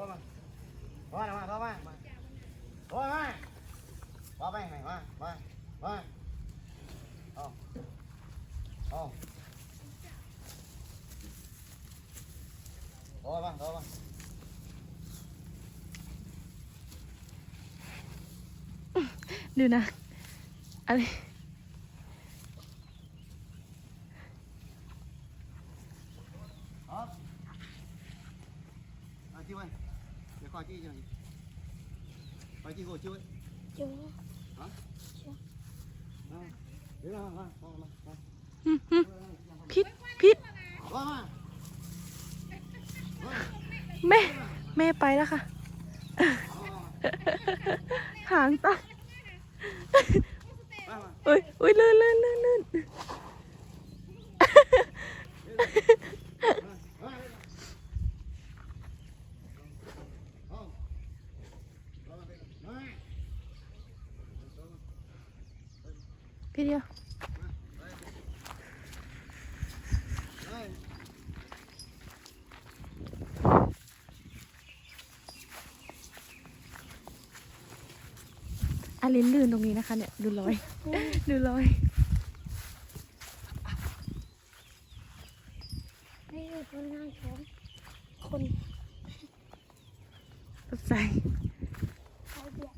มอมาพอมาพอมาพอมาพอไปไหนมามามาเอาเอาพอมาพอมาดูนะอะไร พิษพิษ Thôi mà. แม่แม่ไปแล้วค่ะ หางตา Thôi mà. อุ้ยอุ้ยลื่นลื่นลื่นลื่น Không. Thôi mà. Đấy. พี่เดียว Đấy. อาลินลื่นตรงนี้นะคะเนี่ยดูรอยดูรอยนี่คือคนงานของคนรถไฟไทยเบียด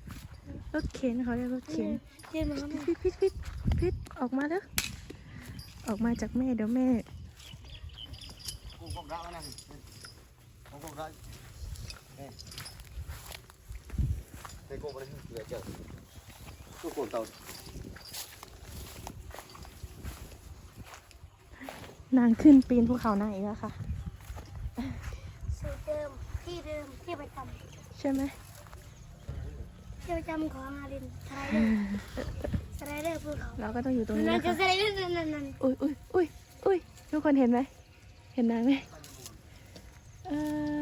รถเข็นเขาเรียกรถเข็นเรียนมาแล้วพิษพิษพิษพิษออกมาเด้อออกมาจากแม่เดี๋ยวแม่ Cô cục gạo này. Cô cục gạo. Đây. Đây cô vào đây, lửa chợ. Cô cồn tàu. นางขึ้นปีนภูเขานางอีกแล้วค่ะสูตรเดิมที่เดิมที่ประจใช่ไหมำที่ประจำของอารินสไลเดอร์สไลเดอร์ภูเขาเราก็ต้องอยู่ตรงนี้นั่นนะจะคะสไลเดอร์นั่นนั่นนั่นอุ้ยอุ้ยอุ้ยอุ้ยทุกคนเห็นไหมเห็นนางไหมเออ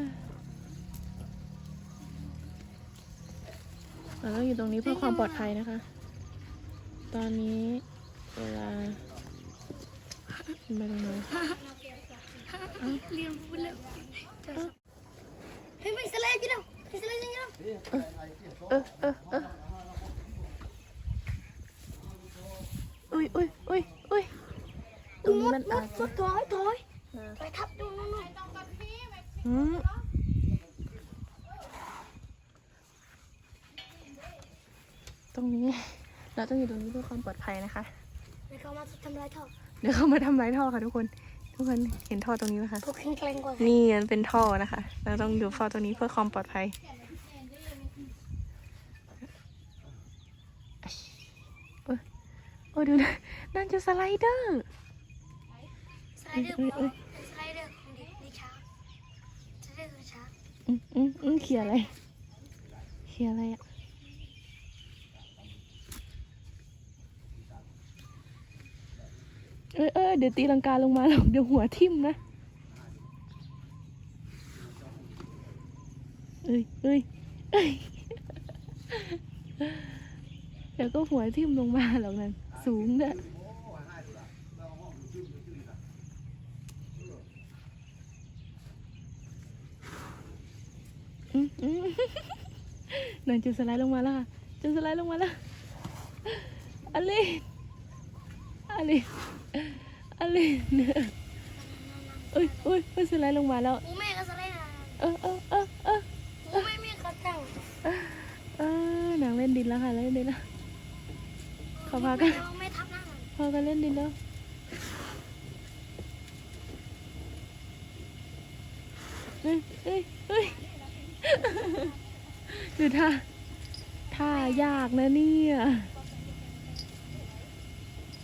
เราต้องอยู่ตรงนี้เพื่อความปลอดภัยนะคะ ตอนนี้เวลาไม่รู้นะเรียนพูดแล้วเฮ้ยไม่สไลด์จีน้องไม่สไลด์จีน้องเออเออเอออุ้ยอุ้ยอุ้ยอุ้ยตรงนี้มัน ม อา ด จ ม จะ ดถอยถอยไปทับดูนู่นนู่น อืมตรงนี้ เราต้องอยู่ตรงนี้เพื่อความปลอดภัยนะคะแล้วเขามาทำลายท่อเดี๋ยวเขามาทำลายท่อค่ะทุกคน ทุกคนเห็นท่อตรงนี้ไหมคะพวกแข็งแกร่งกว่านี่มันเป็นท่อนะคะ เราต้องอยู่ท่อตรงนี้เพื่อความปลอดภัยโอ้ยโอ้ยดูนะนั่นจะสไลเดอร์สไลเดอร์ของสไลเดอร์ของเด็กในช้างสไลเดอร์ของช้างอืมอืมอืมเขียนอะไรเขียนอะไรอะ เออเออเดี๋ยวตีลังกาลงมาหรอกเดี๋ยวหัวทิ่มนะ เอ้ยเอ้ยเอ้ยเดี๋ยวก็หัวทิ่มลงมาหรอกนั่นสูงเนี่ยนั่นจะสไลด์ลงมาแล้วค่ะจะสไลด์ลงมาแล้วอลิน อลินอลินเอ้ยเอ้ยเอ้ยสไลด์ลงมาแล้ว กูแม่ก็สไลเดอร์เออเออเออเออกูไม่มีกระจังเออนางเล่นดินแล้วค่ะเล่นดินแล้วเขาพากันไม่ทับหน้ามันพอกันเล่นดินแล้วเอ้ยเอ้ยเอ้ยดูท่าท่ายากนะเนี่ย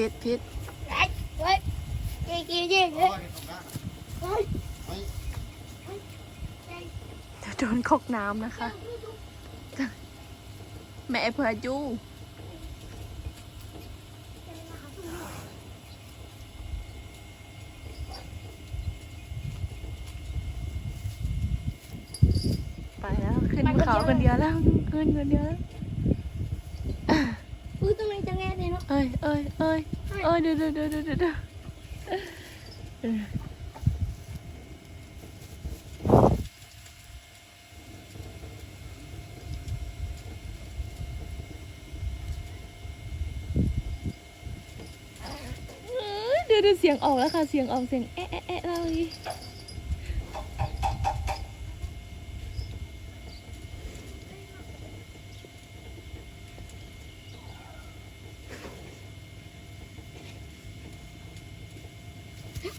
Thôi, cục gạo. เฮ้ย Đấy. ดูนคกน้ำนะคะ แม่เผื่อจูไปแล้ว ขึ้นเขาคนเดียวแล้วขึ้นคนเดียวแล้ว อุ้ยตรงไหนจะแง่ เอ้ยเอ้ยเอ้ยเอ้ยเดี๋ยวเดี๋ยวเดี๋ยวเดี๋ยวเดี๋ยวเสียงออกแล้วค่ะ เสียงออกเสียงแอะแอะแอะแล้ว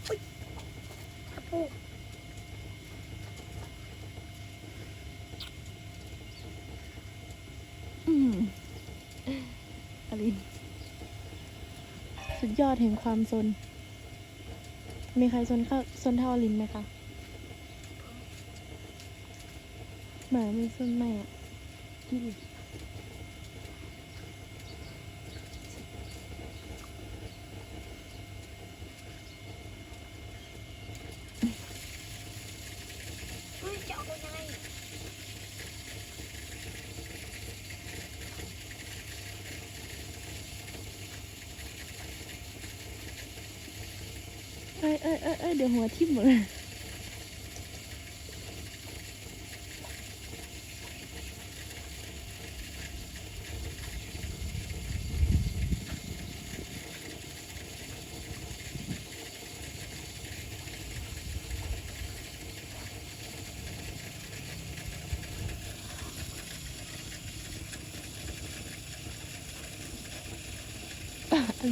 อีกปูอืมอลิน สุดยอดแห่งความซน มีใครซนเข้าซนเท่าอลินไหมคะหมาไม่ซนไหมอะดูดิ อุ้ยจะเอายังไง เออเออเดี๋ยวหัวทิ่มหมดเลย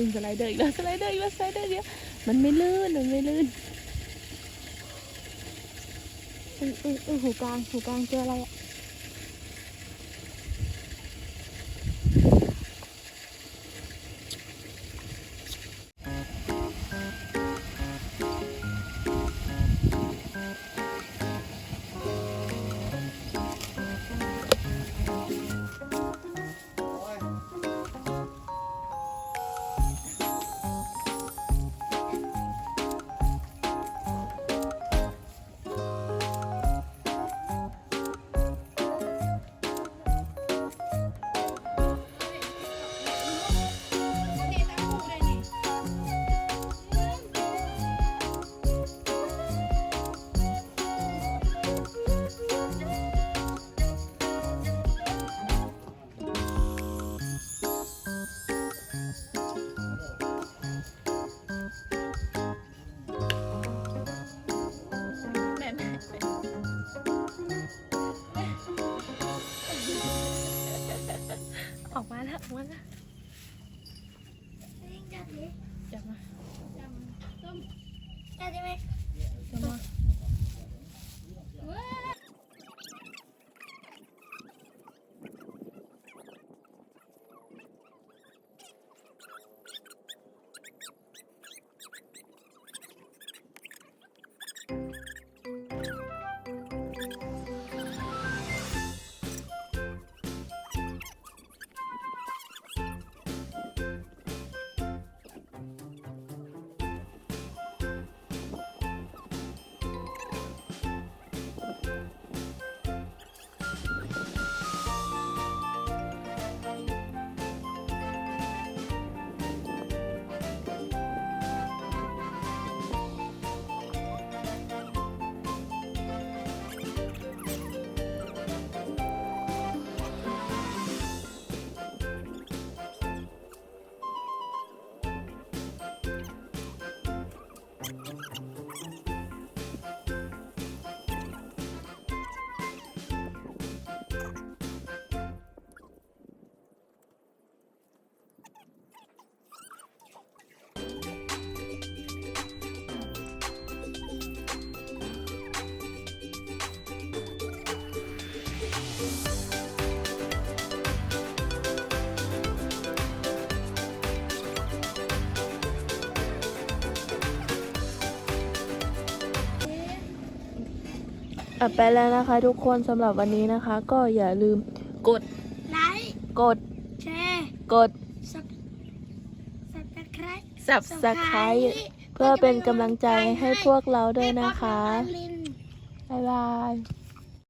ลินสไลเดอร์อีกแล้วสไลเดอร์อีกแล้วสไลเดอร์เดียว มันไม่ลื่น มันไม่ลื่นอืออือหูกลางหูกลางเจออะไรอะ ออกมาแล้วออกมาแล้วจัดเลยจับมาจัดได้ไหม ไปแล้วนะคะทุกคนสำหรับวันนี้นะคะ ก็อย่าลืมกดไลค์กดแชร์กดสับสับตะไคร้ subscribe เพื่อเป็นกำลังใจให้พวกเราด้วยนะคะลินบ๊ายบาย